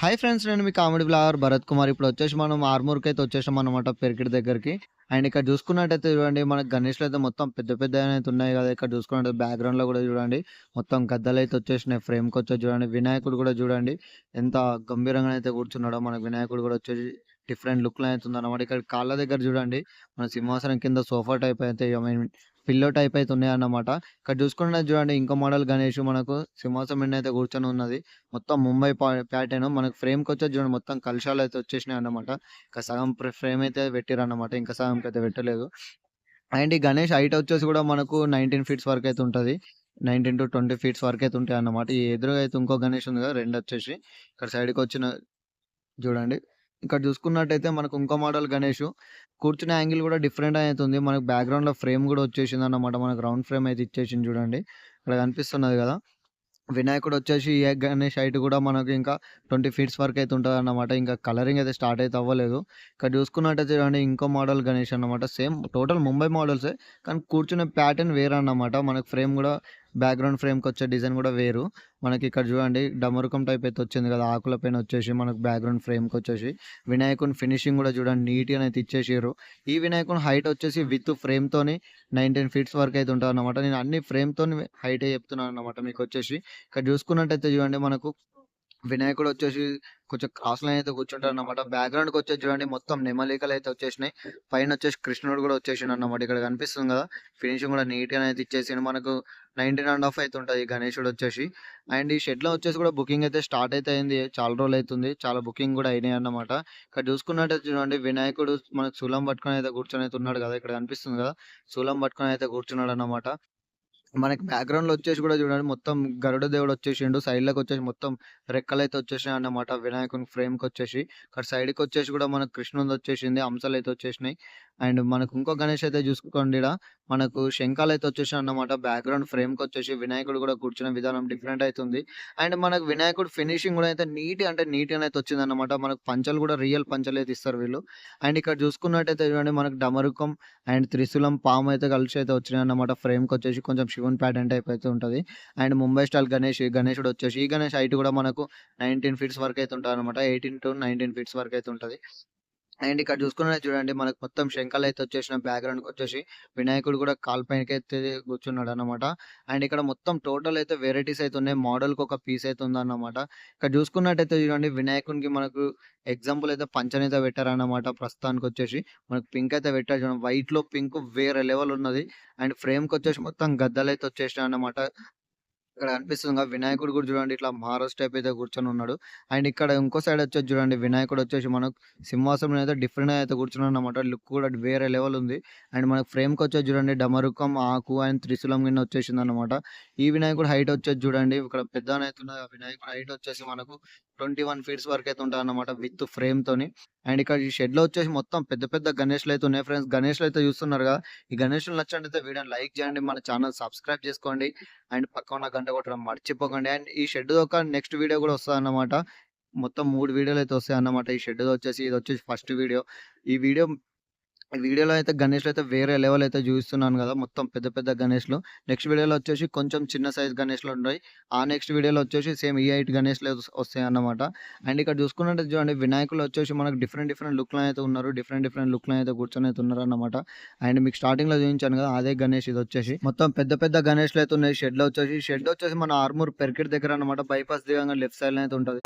Hi friends నేను మీ comedy blogger Bharat Kumar. ఇప్పుడు వచ్చేసి మనం ఆర్మూర్కి అయితే వచ్చేసాం అనమాట పెరికిడి దగ్గరికి. అండ్ ఇక్కడ చూసుకున్నట్టయితే చూడండి మనకి గణేష్లు అయితే మొత్తం పెద్ద పెద్ద అయితే ఉన్నాయి కదా. ఇక్కడ చూసుకున్నట్టు బ్యాక్గ్రౌండ్లో కూడా చూడండి మొత్తం గద్దలు అయితే వచ్చేసినాయి. ఫ్రేమ్కి చూడండి వినాయకుడు కూడా చూడండి ఎంత గంభీరంగా అయితే కూర్చున్నాడో. మనకి వినాయకుడు కూడా వచ్చేసి డిఫరెంట్ లుక్లో అయితే ఉందన్నమాట. ఇక్కడ కాళ్ళ దగ్గర చూడండి మన సింహాసనం కింద సోఫా టైప్ అయితే ఐ మీన్ పిల్లో టైప్ అయితే ఉన్నాయి అన్నమాట ఇక్కడ చూసుకున్నది చూడండి ఇంకో మోడల్ గణేష్ మనకు సింహాసం మీద అయితే కూర్చొని ఉన్నది. మొత్తం ముంబై ప్యాటర్న్ మనకు ఫ్రేమ్కి చూడండి మొత్తం కలశాలు అయితే వచ్చేసినాయి అన్నమాట. ఇంకా సగం ఫ్రేమ్ అయితే పెట్టిరన్నమాట ఇంకా సగంకి అయితే పెట్టలేదు. అండ్ ఈ గణేష్ హైట్ వచ్చేసి కూడా మనకు నైన్టీన్ ఫీట్స్ వరకు అయితే ఉంటుంది. నైన్టీన్ టు ట్వంటీ ఫీట్స్ వరకు అయితే ఉంటాయి అన్నమాట. ఈ ఎదురుగా అయితే ఇంకో గణేష్ ఉంది కదా రెండు వచ్చేసి. ఇక్కడ సైడ్కి వచ్చిన చూడండి. ఇక్కడ చూసుకున్నట్టయితే మనకు ఇంకో మోడల్ గణేష్. కూర్చునే యాంగిల్ కూడా డిఫరెంట్ అవుతుంది మనకు బ్యాక్గ్రౌండ్లో ఫ్రేమ్ కూడా వచ్చేసింది అన్నమాట మనకు రౌండ్ ఫ్రేమ్ అయితే ఇచ్చేసింది చూడండి. ఇక్కడ కనిపిస్తున్నది కదా. వినాయకుడు వచ్చేసి ఏ గణేష్ హైట్ కూడా మనకు ఇంకా ట్వంటీ ఫీట్స్ వరకు అయితే ఉంటుంది అన్నమాట ఇంకా కలరింగ్ అయితే స్టార్ట్ అయితే అవ్వలేదు. ఇక్కడ చూసుకున్నట్టయితే చూడండి ఇంకో మోడల్ గణేష్ అన్నమాట. సేమ్ టోటల్ ముంబై మోడల్సే. కానీ కూర్చునే ప్యాటర్న్ వేరే అన్నమాట మనకు ఫ్రేమ్ కూడా బ్యాక్గ్రౌండ్ ఫ్రేమ్కి వచ్చే డిజైన్ కూడా వేరు. మనకి ఇక్కడ చూడండి డమరుకం టైప్ అయితే వచ్చింది కదా ఆకుల పైన వచ్చేసి మనకు బ్యాక్గ్రౌండ్ ఫ్రేమ్కి వచ్చేసి వినాయకుని ఫినిషింగ్ కూడా చూడండి నీట్గా అయితే ఇచ్చేసారు ఈ వినాయకుని హైట్ వచ్చేసి విత్ ఫ్రేమ్తోని నైన్టీన్ ఫీట్స్ వరకు అయితే ఉంటుంది అనమాట నేను అన్ని ఫ్రేమ్తో హైటే చెప్తున్నాను అనమాట మీకు వచ్చేసి ఇక్కడ చూసుకున్నట్టయితే చూడండి మనకు వినాయకుడు వచ్చేసి కొంచెం క్రాస్ లైన్ అయితే కూర్చుంటారు అనమాట బ్యాక్గ్రౌండ్కి వచ్చేసి చూడండి మొత్తం నెమలికలు అయితే వచ్చేసినాయి. పైన వచ్చేసి కృష్ణుడు కూడా వచ్చేసిండు అన్నమాట ఇక్కడ కనిపిస్తుంది కదా ఫినిషింగ్ కూడా నీట్గా అయితే ఇచ్చేసిండు. మనకు నైన్టీన్ అండ్ హాఫ్ అయితే ఉంటుంది గణేశుడు వచ్చేసి. అండ్ ఈ షెడ్లో వచ్చేసి కూడా బుకింగ్ అయితే స్టార్ట్ అయితే అయింది. చాలా రోజులు అవుతుంది. చాలా బుకింగ్ కూడా అయినాయి అన్నమాట. ఇక్కడ చూసుకున్నట్టయితే చూడండి వినాయకుడు మనకు శూలం పట్టుకొని అయితే కూర్చొని అయితే ఉన్నాడు కదా. ఇక్కడ కనిపిస్తుంది కదా శూలం పట్టుకొని అయితే కూర్చున్నాడు అన్నమాట మనకి బ్యాక్గ్రౌండ్లో వచ్చేసి కూడా చూడండి మొత్తం గరుడ దేవుడు వచ్చేసిండు సైడ్లకు వచ్చేసి మొత్తం రెక్కలు అయితే వచ్చేసినాయి అన్నమాట వినాయకుని ఫ్రేమ్కి వచ్చేసి. ఇక్కడ సైడ్కి వచ్చేసి కూడా మనకు కృష్ణుంది వచ్చేసింది అంశాలు అయితే వచ్చేసినాయి. అండ్ మనకు ఇంకో గణేష్ అయితే చూసుకోండి మనకు శంఖాలు అయితే వచ్చేసి అన్నమాట. బ్యాక్గ్రౌండ్ ఫ్రేమ్కి వచ్చేసి వినాయకుడు కూడా కూర్చున్న విధానం డిఫరెంట్ అవుతుంది అండ్ మనకు వినాయకుడు ఫినిషింగ్ కూడా అయితే నీట్ అంటే నీట్గా అయితే వచ్చింది అనమాట మనకు పంచలు కూడా రియల్ పంచలు అయితే ఇస్తారు వీళ్ళు. అండ్ ఇక్కడ చూసుకున్నట్టయితే చూడండి మనకు డమరుకం అండ్ త్రిశూలం పాము అయితే కలిసి అయితే వచ్చినాయి అన్నమాట. ఫ్రేమ్కి వచ్చేసి కొంచెం శివన్ ప్యాటర్న్ టైప్ అయితే ఉంటుంది. అండ్ ముంబై స్టైల్ గణేష్ గణేషుడు వచ్చేసి ఈ గణేష్ హైట్ కూడా మనకు నైన్టీన్ ఫీట్స్ వరకు అయితే ఉంటుంది అనమాట ఎయిటీన్ టు నైన్టీన్ ఫీట్స్ వరకు అయితే ఉంటుంది. అండ్ ఇక్కడ చూసుకున్న చూడండి మనకు మొత్తం శంఖాలు అయితే వచ్చేసిన బ్యాక్గ్రౌండ్కి వచ్చేసి వినాయకుడు కూడా కాల్ పైనకి అయితే కూర్చున్నాడు అనమాట అండ్ ఇక్కడ మొత్తం టోటల్ అయితే వెరైటీస్ అయితే ఉన్నాయి. మోడల్కి ఒక పీస్ అయితే ఉందన్నమాట. ఇక్కడ చూసుకున్నట్టయితే చూడండి వినాయకునికి మనకు ఎగ్జాంపుల్ అయితే పంచన్ అయితే పెట్టారన్నమాట ప్రస్తుతానికి వచ్చేసి. మనకు పింక్ అయితే పెట్టారు చూడండి. వైట్లో పింక్ వేరే లెవెల్ ఉన్నది. అండ్ ఫ్రేమ్కి వచ్చేసి మొత్తం గద్దలు అయితే వచ్చేసినాయి అన్నమాట. ఇక్కడ కనిపిస్తుంది వినాయకుడు కూడా చూడండి ఇట్లా మహారాజ్ టైప్ అయితే కూర్చొని ఉన్నాడు. అండ్ ఇక్కడ ఇంకో సైడ్ వచ్చేసి చూడండి వినాయకుడు వచ్చేసి మనకు సింహాసనం అయితే డిఫరెంట్ అయితే కూర్చున్నాడు అనమాట లుక్ కూడా వేరే లెవెల్ ఉంది. అండ్ మనకు ఫ్రేమ్కి వచ్చేసి చూడండి డమరుకం ఆకు అండ్ త్రిశూలం కింద వచ్చేసింది అనమాట ఈ వినాయకుడు హైట్ వచ్చేసి చూడండి ఇక్కడ పెద్ద అయితే వినాయకుడు హైట్ వచ్చేసి మనకు ట్వంటీ వన్ ఫీట్స్ వరకు అయితే ఉంటాయి అనమాట విత్ ఫ్రేమ్ తోని. అండ్ ఇక్కడ ఈ షెడ్లో వచ్చేసి మొత్తం పెద్ద పెద్ద గణేష్లు అయితే ఉన్నాయి ఫ్రెండ్స్ గణేష్లు అయితే చూస్తున్నారు కదా. ఈ గణేష్లు నచ్చండి అయితే వీడియో లైక్ చేయండి. మన ఛానల్ సబ్స్క్రైబ్ చేసుకోండి. అండ్ పక్కన ఉన్న గంట కొట్టడం మర్చిపోకండి. అండ్ ఈ షెడ్ ఒక నెక్స్ట్ వీడియో కూడా వస్తుంది అన్నమాట. మొత్తం మూడు వీడియోలు అయితే వస్తాయి అన్నమాట. ఈ షెడ్ వచ్చేసి ఇది వచ్చేసి ఫస్ట్ వీడియో. ఈ వీడియో ఈ వీడియోలో అయితే గణేష్లు అయితే వేరే లెవెల్ అయితే చూస్తున్నాను కదా మొత్తం పెద్ద పెద్ద గణేష్లు. నెక్స్ట్ వీడియోలో వచ్చేసి కొంచెం చిన్న సైజ్ గణేష్లు ఉన్నాయి ఆ నెక్స్ట్ వీడియోలో వచ్చేసి సేమ్ ఈ హైట్ గణేష్లు వస్తాయి అన్నమాట. అండ్ ఇక్కడ చూసుకున్నట్టు చూడండి వినాయకులు వచ్చేసి మనకు డిఫరెంట్ డిఫరెంట్ లుక్లో అయితే ఉన్నారు. డిఫరెంట్ డిఫరెంట్ లుక్లో అయితే కూర్చొని అయితే ఉన్నారు అన్నమాట. అండ్ మీకు స్టార్టింగ్లో చూపించాను కదా అదే గణేష్ ఇది వచ్చేసి. మొత్తం పెద్ద పెద్ద గణేష్లు అయితే ఉన్నాయి. షెడ్లో వచ్చేసి షెడ్ వచ్చేసి మన ఆర్మూర్ పెర్కెట్ దగ్గర అన్నమాట. బైపాస్ దిగంగా లెఫ్ట్ సైడ్ అయితే ఉంటుంది.